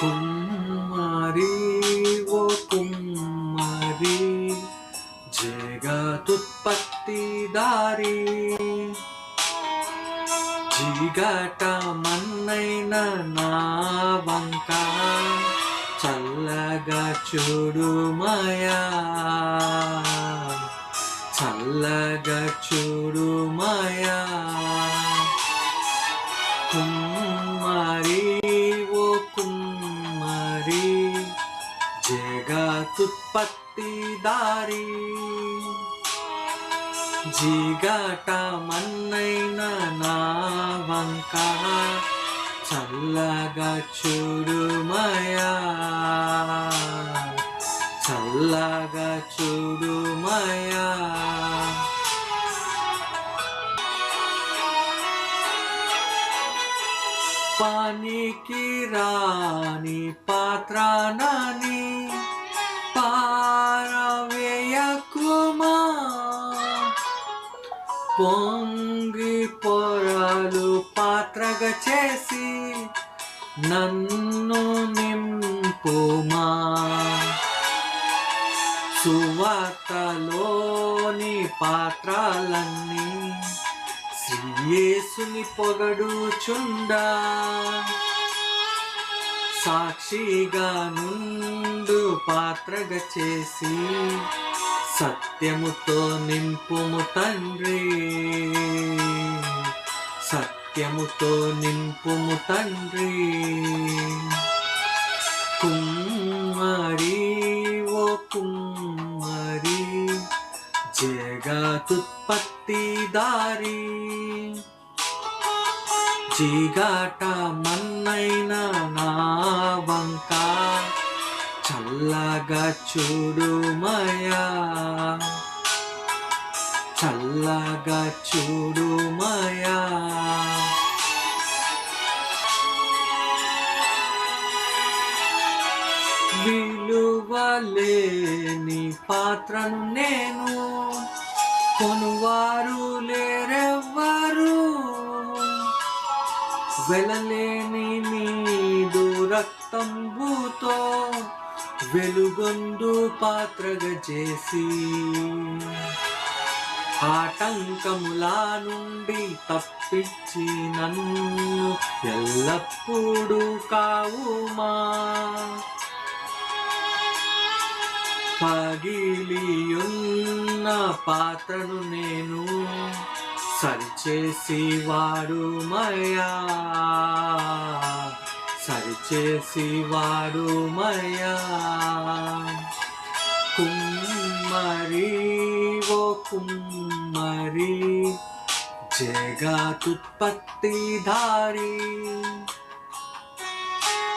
కుమ్మరి ఓ కుమ్మరి జగతుత్పత్తి దారి. జిగట మన్నైన నా వంక చల్లగా చూడుమయా చల్లగా చూడుమయా జగతుత్పత్తి జిగట మన్నైన నా వంక చల్లగా చూడుమయా చల్లగా చూడుమయా పానికి రాని పాత్రానని పొంగి పొరలు పాత్రగా చేసి నన్ను నింపుమా. సువార్తలోని పాత్రలన్నీ శ్రీయేసుని పొగడుచుండా. సాక్షిగా నుండు పాత్రగా చేసి సత్యముతో నింపుము తండ్రి. సత్యముతో నింపుము తండ్రి. కుమ్మరి ఓ కుమ్మరి జగతుత్పత్తి దారి. జీగాట మన్నైన నా వంక చల్లగా చూడుమయా చల్లగా చూడుమయా విలువలేని పాత్రను నేను కొనువారు లేరెవ్వరు. వెలలేని నీదు రక్తంబుతో వెలుగొందు పాత్రగా చేసి ఆటంకములా నుండి తప్పించి నన్ను ఎల్లప్పుడూ కావుమా? పగిలియున్న పాత్రను నేను సరిచేసి వాడు మయా సరిచేసి వాడు మయా. కుమ్మరి ఓ కుమ్మరి జగతుత్పత్తి దారి.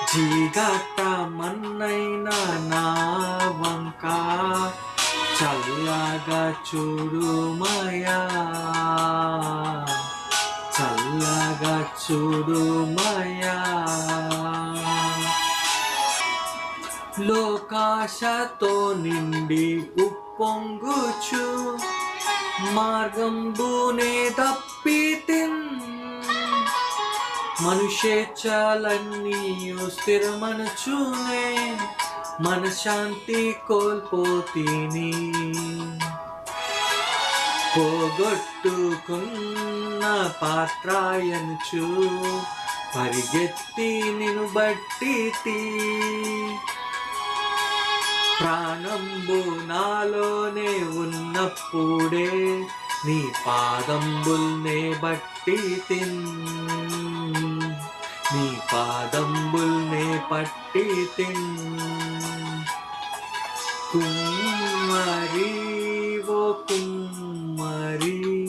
జీగట మన్నైన నా వంక చల్లగా చూడుమయా చల్లగా చూడుమయా ఆశతో నిండి ఉప్పొంగుచు మార్గంబునే తప్పితిన్ మనుషేచ్ఛలన్నీ స్థిరమనుచునే మనశాంతి కోల్పోతీని. పోగొట్టుకున్న పాత్రాయనుచు పరిగెత్తి నిను బట్టి ప్రాణంబు నాలోనే ఉన్నప్పుడే నీ పాదంబుల్నే బట్టి తిన్. నీ పాదంబుల్నే పట్టి తిన్. కుమ్మరి ఓ కుమ్మరి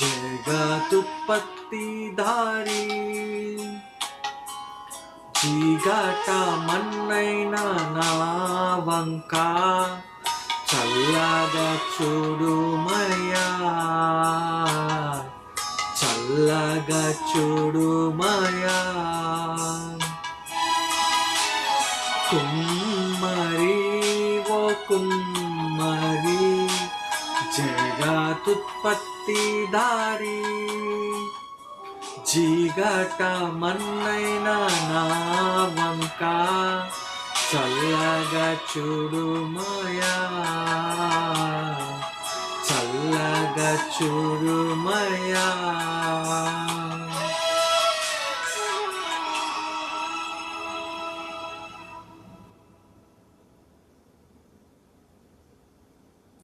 జగతుత్పత్తి దారి చీగట మన్నైన నా వంక. చల్లగా చూడుమయా చల్లగా చూడుమయా కుమ్మరి ఓ కుమ్మరి జగతుత్పత్తి దారి. జీగట మన్నైన నా వంక అక్క చల్లగా చూడుమయా చల్లగా చూడుమయా